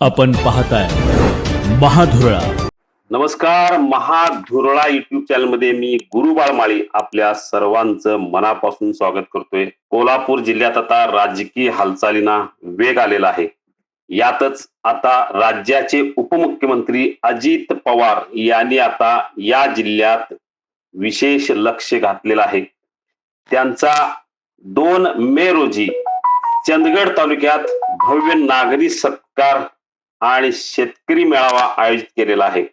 आपण पाहताय महाधुरळा. नमस्कार महाधुरळा युट्यूब चॅनलमध्ये मी गुरु बाळमाळी आपल्या सर्वांचं मनापासून स्वागत करतोय. कोल्हापूर जिल्ह्यात आता राजकीय हालचालींना वेग आलेला आहे. यातच आता राज्याचे उपमुख्यमंत्री अजित पवार यांनी आता या जिल्ह्यात विशेष लक्ष घातलेलं आहे. त्यांचा दोन मे रोजी चंदगड तालुक्यात भव्य नागरी सत्कार आणि शेतकरी मेळावा आयोजित केलेला आहे.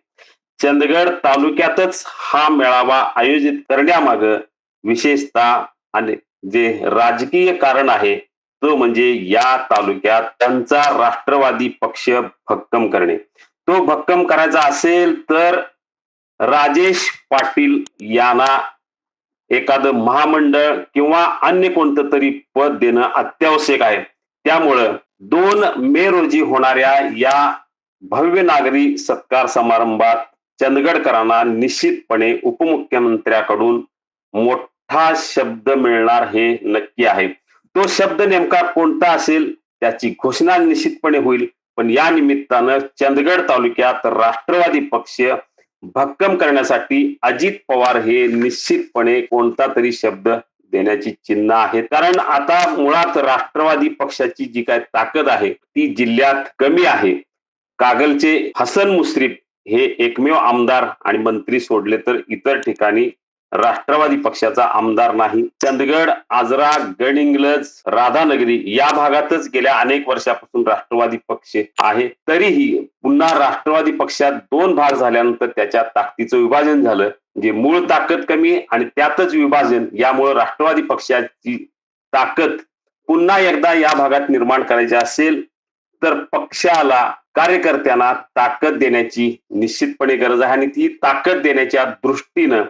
चंदगड तालुक्यातच हा मेळावा आयोजित करण्यामाग विशेषतः आणि जे राजकीय कारण आहे तो म्हणजे या तालुक्यात त्यांचा राष्ट्रवादी पक्ष भक्कम करणे. तो भक्कम करायचा असेल तर राजेश पाटील यांना एखादं महामंडळ किंवा अन्य कोणतं तरी पद देणं अत्यावश्यक आहे. त्यामुळं दोन मे रोजी होणाऱ्या या भव्य नागरी सत्कार समारंभात चंदगडकरांना निश्चितपणे उपमुख्यमंत्र्याकडून मोठा शब्द मिळणार हे नक्की आहे. तो शब्द नेमका कोणता असेल त्याची घोषणा निश्चितपणे होईल. पण या निमित्तानं चंदगड तालुक्यात राष्ट्रवादी पक्ष भक्कम करण्यासाठी अजित पवार हे निश्चितपणे कोणता तरी शब्द देण्याची चिन्ह आहेत कारण आता मुळात राष्ट्रवादी पक्षाची जी काय ताकद आहे ती जिल्ह्यात कमी आहे. कागलचे हसन मुश्रीफ हे एकमेव आमदार आणि मंत्री सोडले तर इतर ठिकाणी राष्ट्रवादी पक्षाचा आमदार नाही. चंदगड आजरा गडिंग्लज राधानगरी या भागातच गेल्या अनेक वर्षापासून राष्ट्रवादी पक्ष आहे. तरीही पुन्हा राष्ट्रवादी पक्षात दोन भाग झाल्यानंतर त्याच्या ताकदीचं विभाजन झालं म्हणजे मूळ ताकद कमी आणि त्यातच विभाजन यामुळे राष्ट्रवादी पक्षाची ताकद पुन्हा एकदा या भागात निर्माण करायची असेल तर पक्षाला कार्यकर्त्यांना ताकद देण्याची निश्चितपणे गरज आहे आणि ती ताकद देण्याच्या दृष्टीनं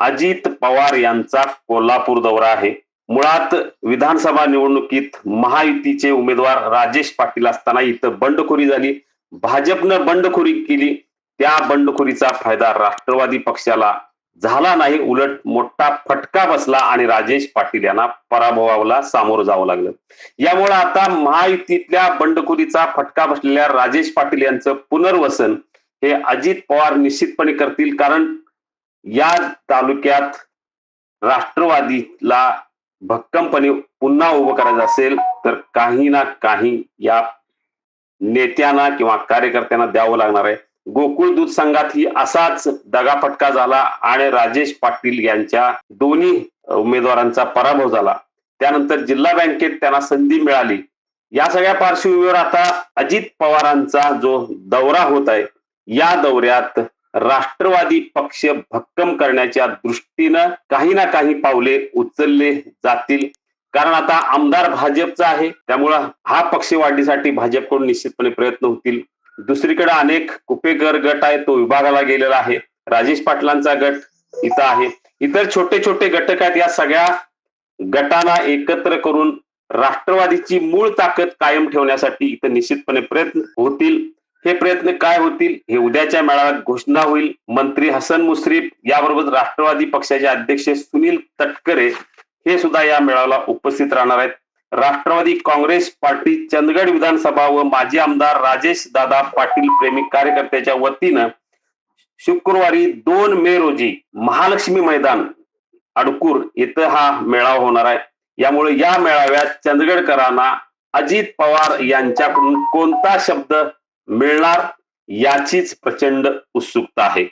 अजित पवार यांचा कोल्हापूर दौरा आहे. मुळात विधानसभा निवडणुकीत महायुतीचे उमेदवार राजेश पाटील असताना इथं बंडखोरी झाली. भाजपनं बंडखोरी केली. त्या बंडखोरीचा फायदा राष्ट्रवादी पक्षाला झाला नाही. उलट मोठा फटका बसला आणि राजेश पाटील यांना पराभवाला सामोरं जावं लागलं. यामुळे आता महायुतीतल्या बंडखोरीचा फटका बसलेल्या राजेश पाटील यांचं पुनर्वसन हे अजित पवार निश्चितपणे करतील. कारण या तालुक्यात राष्ट्रवादीला भक्कमपणे पुन्हा उभं करायचं असेल तर काही ना काही या नेत्यांना किंवा कार्यकर्त्यांना द्यावं लागणार आहे. गोकुळ दूध संघात ही असाच दगाफटका झाला आणि राजेश पाटील यांच्या दोन्ही उमेदवारांचा पराभव झाला. त्यानंतर जिल्हा बँकेत त्यांना संधी मिळाली. या सगळ्या पार्श्वभूमीवर आता अजित पवारांचा जो दौरा होत आहे या दौऱ्यात राष्ट्रवादी पक्ष भक्कम करण्याच्या दृष्टीनं काही ना काही पावले उचलले जातील. कारण आता आमदार भाजपचा आहे. त्यामुळं हा पक्ष वाढीसाठी भाजपकडून निश्चितपणे प्रयत्न होतील. दुसरीकडे अनेक कुपेकर गट आहे तो विभागाला गेलेला आहे. राजेश पाटलांचा गट इथं आहे. इतर छोटे छोटे घटक आहेत. या सगळ्या गटांना एकत्र करून राष्ट्रवादीची मूळ ताकद कायम ठेवण्यासाठी इथं निश्चितपणे प्रयत्न होतील. हे प्रयत्न काय होतील हे उद्याच्या मेळाव्यात घोषणा होईल. मंत्री हसन मुश्रीफ याबरोबर राष्ट्रवादी पक्षाचे अध्यक्ष सुनील तटकरे हे सुद्धा या मेळाव्याला उपस्थित राहणार आहेत. राष्ट्रवादी काँग्रेस पार्टी चंदगड विधानसभा व माजी आमदार राजेश दादा पाटील प्रेमी कार्यकर्त्याच्या वतीनं शुक्रवारी दोन मे रोजी महालक्ष्मी मैदान अडकूर इथं हा मेळावा होणार आहे. यामुळे या मेळाव्यात चंदगडकरांना अजित पवार यांच्याकडून कोणता शब्द मिळणार याचीच प्रचंड उत्सुकता आहे.